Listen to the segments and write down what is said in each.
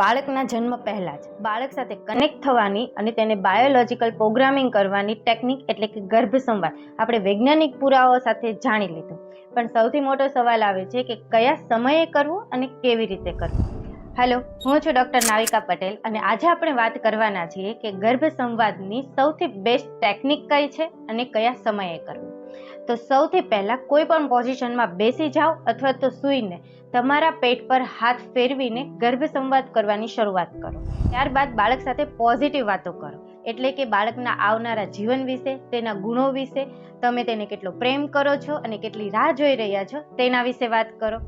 બાળકના જન્મ પહેલાં જ. બાળક સાથે કનેક્ટ થવાની અને તેને બાયોલોજિકલ પ્રોગ્રામિંગ કરવાની ટેકનિક એટલે કે ગર્ભ સંવાદ આપણે વૈજ્ઞાનિક પુરાવાઓ સાથે જાણી લીધું. પણ સૌથી મોટો સવાલ આવે છે કે કયા સમયે કરવું અને કેવી રીતે કરવું? હેલો હું છું ડૉક્ટર નાવિકા પટેલ અને આજે આપણે વાત કરવાના છીએ કે ગર્ભ સંવાદની સૌથી બેસ્ટ ટેકનિક કઈ છે અને કયા સમયે કરવું? તો સૌથી પહેલાં કોઈ પણ પોઝિશનમાં બેસી જાઓ અથવા તો સૂઈને તમારા પેટ પર હાથ ફેરવીને ગર્ભ સંવાદ કરવાની શરૂઆત કરો. ત્યારબાદ બાળક સાથે પોઝિટિવ વાતો કરો. એટલે કે બાળકના આવનારા જીવન વિશે, તેના ગુણો વિશે, તમે તેને કેટલો પ્રેમ કરો છો અને કેટલી રાહ જોઈ રહ્યા છો તેના વિશે વાત કરો.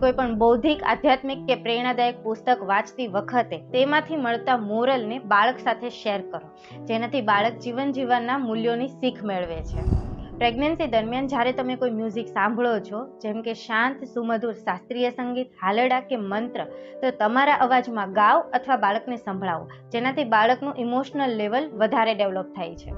કોઈ પણ બૌદ્ધિક, આધ્યાત્મિક કે પ્રેરણાદાયક પુસ્તક વાંચતી વખતે તેમાંથી મળતા મોરલને બાળક સાથે શેર કરો. જેનાથી બાળક જીવન જીવનના મૂલ્યોની શીખ મેળવે છે. પ્રેગ્નન્સી દરમિયાન જ્યારે તમે કોઈ મ્યુઝિક સાંભળો છો, જેમ કે શાંત સુમધુર શાસ્ત્રીય સંગીત હાલડા કે મંત્ર, તો તમારા અવાજમાં ગાઓ અથવા બાળકને સંભળાવો. જેનાથી બાળકનું ઇમોશનલ લેવલ વધારે ડેવલપ થાય છે.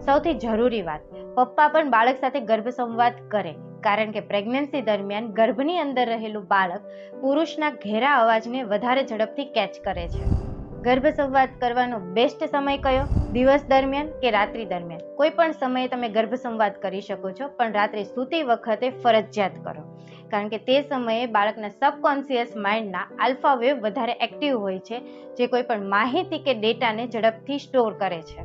સૌથી જરૂરી વાત, પપ્પા પણ બાળક સાથે ગર્ભ સંવાદ કરે, કારણ કે પ્રેગ્નન્સી દરમિયાન ગર્ભની અંદર રહેલું બાળક પુરુષના ઘેરા અવાજને વધારે ઝડપથી કેચ કરે છે. ગર્ભ સંવાદ કરવાનો બેસ્ટ સમય કયો? દિવસ દરમિયાન કે રાત્રિ દરમિયાન? કોઈ પણ સમયે તમે ગર્ભ સંવાદ કરી શકો છો, પણ રાત્રે સૂતી વખતે ફરજિયાત કરો. કારણ કે તે સમયે બાળકના સબકોન્શિયસ માઇન્ડના આલ્ફા વેવ વધારે એક્ટિવ હોય છે, જે કોઈ પણ માહિતી કે ડેટાને ઝડપથી સ્ટોર કરે છે.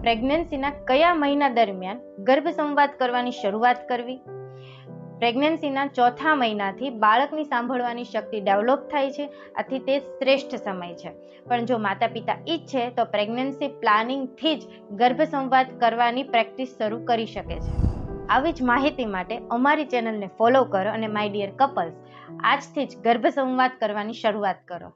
પ્રેગ્નન્સીના કયા મહિના દરમિયાન ગર્ભ સંવાદ કરવાની શરૂઆત કરવી? પ્રેગ્નન્સીના ચોથા મહિનાથી બાળકની સાંભળવાની શક્તિ ડેવલપ થાય છે. આથી તે શ્રેષ્ઠ સમય છે. પણ જો માતા પિતા ઈચ્છે તો પ્રેગ્નન્સી પ્લાનિંગથી જ ગર્ભ સંવાદ કરવાની પ્રેક્ટિસ શરૂ કરી શકે છે. આવી જ માહિતી માટે અમારી ચેનલને ફોલો કરો અને માય ડિયર કપલ્સ, આજથી જ ગર્ભ સંવાદ કરવાની શરૂઆત કરો.